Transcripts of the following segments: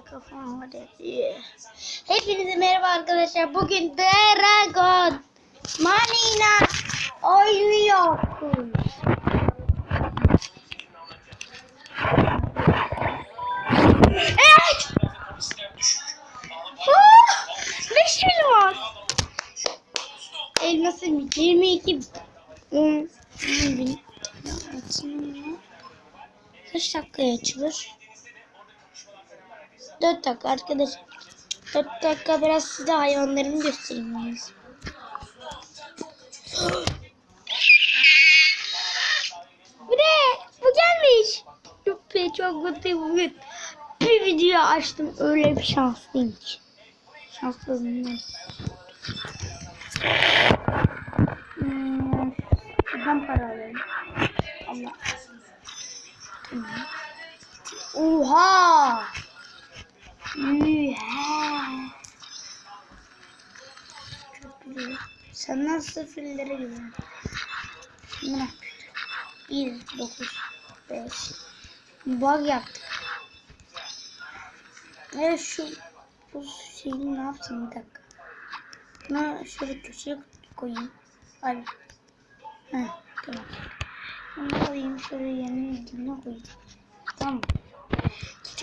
kafam var ya. Yeah. Hepinize merhaba arkadaşlar. Bugün Dragon Manina oynuyoruz. Evet. Beş var. Elmasım 22 10 bin. Kaç dakikaya açılır? 4 dakika arkadaşlar. 4 dakika biraz size hayvanlarımı göstereyim. Bu ne? Bu gelmiş. Çok be çok mutluyum bugün. Bir video açtım. Öyle bir şanslıyım ki. Şanslıyım. ben. Hmm, şuradan para alayım. Allah. Oha! Ühe. Çok güzel. Sen nasıl fillere gidiyorsun? Bırak. 1, 9, 5. Bug yaptık. Evet şu bu şeyi ne yaptım bir dakika. Bunu şöyle köşeye koyayım. Hadi. Heh, tamam. Bunu koyayım şöyle yanına koyayım. Tamam.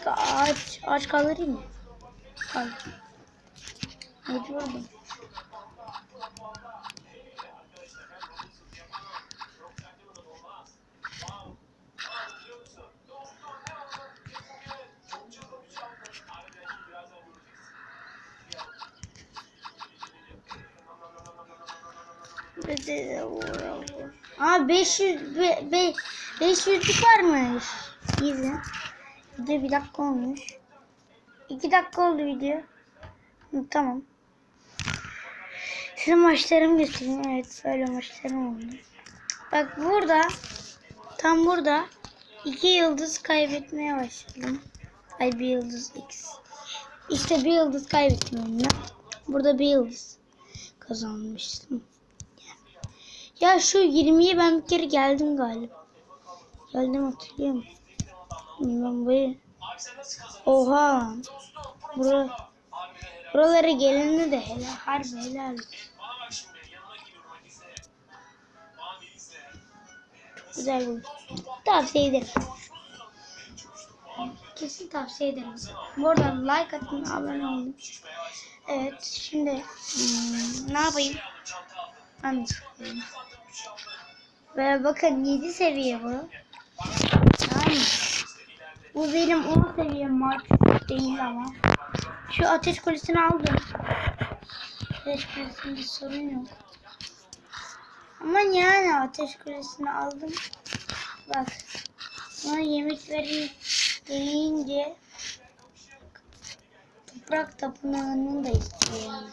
Küçük ağaç, ağaç kaldırayım mı? Kaldır. Mecburdum. Aa 500 be, be, 500'lük varmış. İzle. Video bir dakika olmuş. 2 dakika oldu video. Tamam. Size maçlarımı göstereyim. Evet böyle maçlarım oldu. Bak burada tam burada iki yıldız kaybetmeye başladım. Ay bir yıldız x. İşte bir yıldız kaybettim oyunda. Burada bir yıldız kazanmıştım. Ya şu 20'ye ben bir kere geldim galiba. Geldim hatırlıyor musun? Ben buraya... Oha. Bura... Buralara geleni de helal. Harbi helal. Güzel bu. Tavsiye ederim. Kesin tavsiye ederim. Bu arada like atın, abone olun. Evet, şimdi hmm, ne yapayım? Sıkıyorum. Ve bakın 7 seviye bu. Tamam? Bu benim 10 seviye maç değil ama. Şu ateş kulesini aldım. Ateş kulesinde sorun yok. Ama yani ateş kulesini aldım. Bak. Bana yemek vereyim deyince toprak tapınağını da istiyor yani.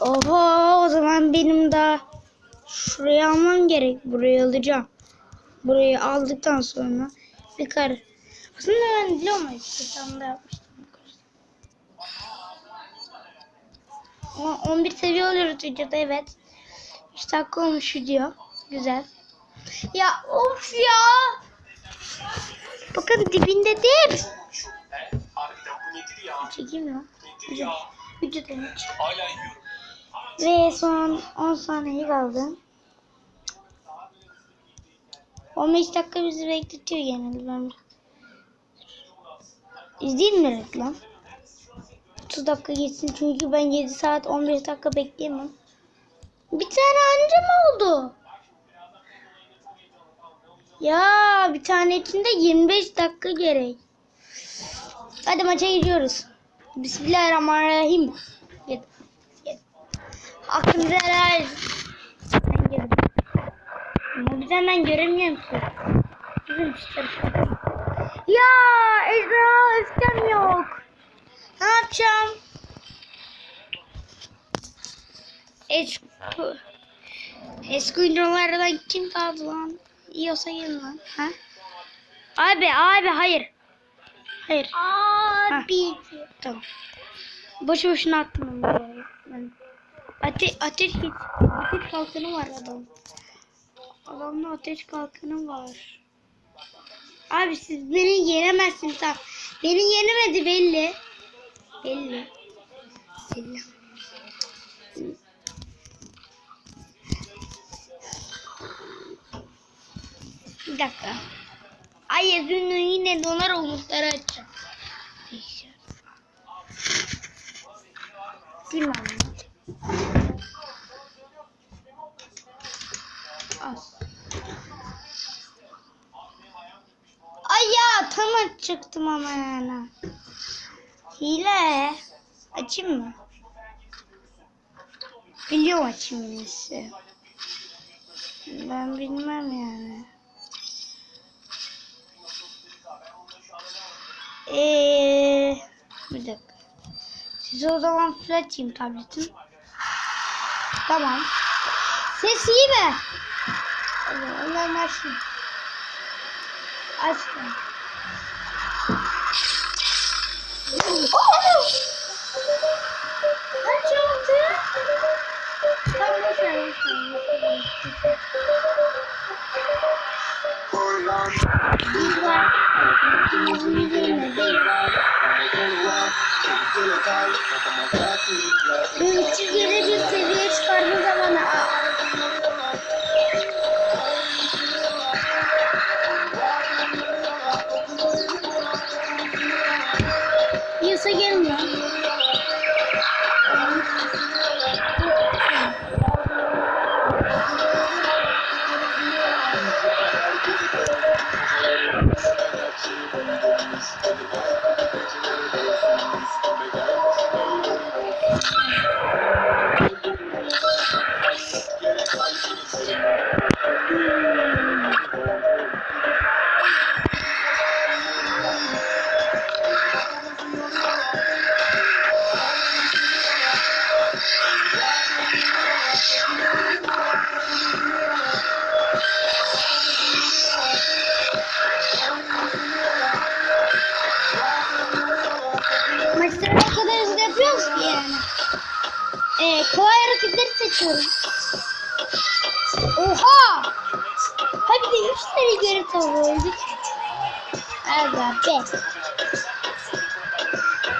Oho o zaman benim daha şurayı almam gerek. Burayı alacağım. Burayı aldıktan sonra bir kar. Aslında ben biliyorum işte da yapmıştım. Ama 11 seviye oluyoruz videoda evet. 3 dakika olmuş video. Güzel. Ya of ya. Bakın dibinde dip. Çekeyim ya. Hala yiyorum. Ve son 10 saniye kaldı. 15 dakika bizi bekletiyor genelde ben. İzleyeyim mi reklam? 30 dakika geçsin çünkü ben 7 saat 15 dakika bekleyemem. Bir tane anca mı oldu? Ya bir tane içinde 25 dakika gerek. Hadi maça gidiyoruz. Bismillahirrahmanirrahim. Gel. Gel. Aklımıza helal. Ben girdim. Ama bir tane ben göremiyorum ki. Bizim işte. Ya Ezra öfkem yok. Ne yapacağım? Eski, eski oyunculardan kim kaldı lan? İyi olsa gelin lan. Ha? Abi abi hayır. Hayır. Abi. Tamam. Boşu boşuna attım onu. Ben. Ate ateş git. Ateş kalkanı var adam. Adamda ateş kalkanı var. Abi siz beni yenemezsiniz. Tamam. Beni yenemedi belli. Belli. Belli. Bir dakika. Ay Ezun'un yine donar olmuşları açacağım. Değil mi? Tam açıktım ama yani. Hile. Açayım mı? Biliyorum açayım iyisi. Ben bilmem yani. Eee bir dakika. Size o zaman fırlatayım tabletim. Tamam. Ses iyi mi? Allah'ım açayım. Açtım. 哦 吼 seçiyorum. Oha! Hadi de 3 sene geri tavuğuyduk. Aga be.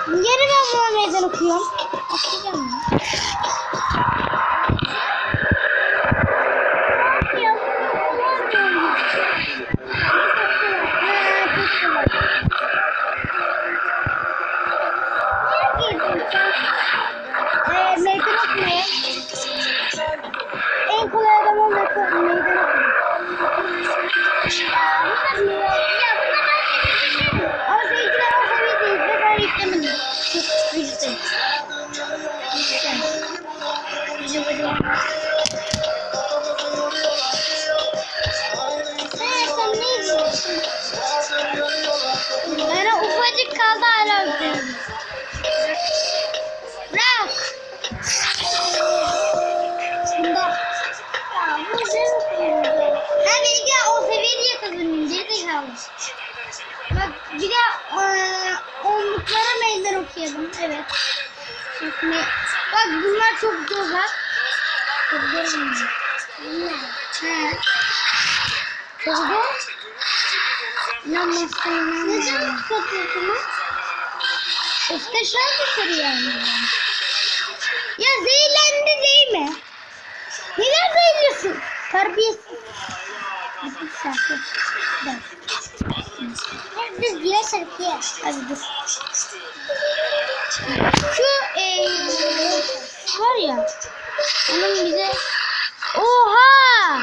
Geri ben buna meydan okuyorum. Okuyacağım mı? Çok zor. İnanmazsan inanmam. Neden? Muhteşem bir soru yani. Ya zehirlendi değil mi? Neden zehirliyorsun? Terbiyesiz. Biz diğer şarkıya. Hadi dur. Şu eee var ya. Onun bize Oha!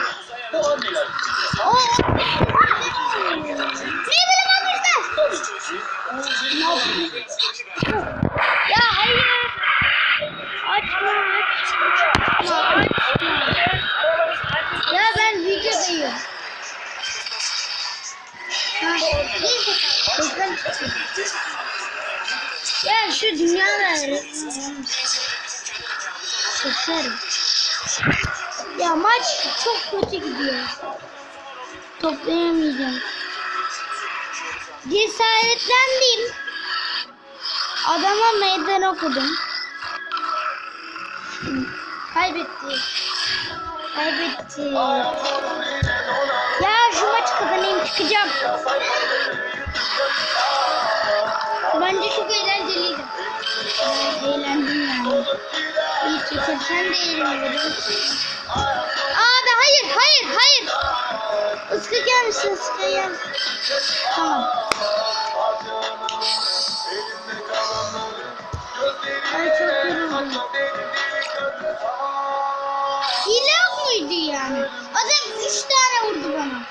Ya hayır. Açma açma. Açma. Ya ben videodayım. Ya şu dünya ver. Seçerim. Ya maç çok kötü gidiyor. Toplayamayacağım. Cesaretlendim. Adama meydan okudum. Kaybetti. Kaybetti. Ya şu maç kazanayım çıkacağım. Bence çok eğlenceliydi. Eğlendim yani. İyi çekirsen de eğlenirim. Abi hayır hayır hayır. Iska gelmişsin ıska gel. Tamam. Ay çok yoruldum. Hile yok muydu yani? Adam 3 tane vurdu bana.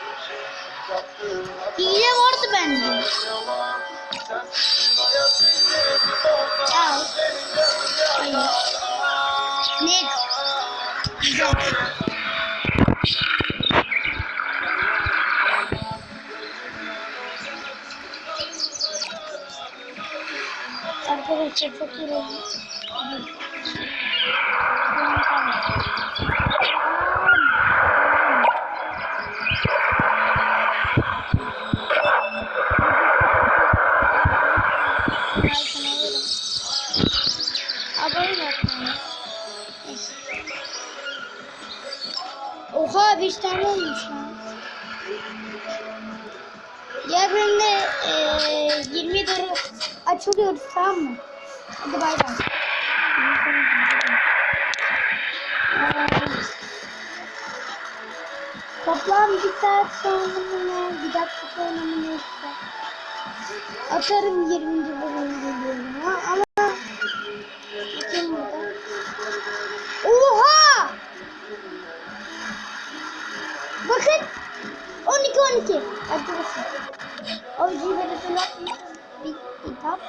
Hile vardı bende. Al. Arkadaşlar çok yoruldum. saat sonunda sonra bir dakika sonra mı neyse. Atarım 20. bölüm videomu ama bakayım burada. Oha! Bakın 12 12. Arkadaşlar. Avcıyı böyle söylerseniz bir kitap.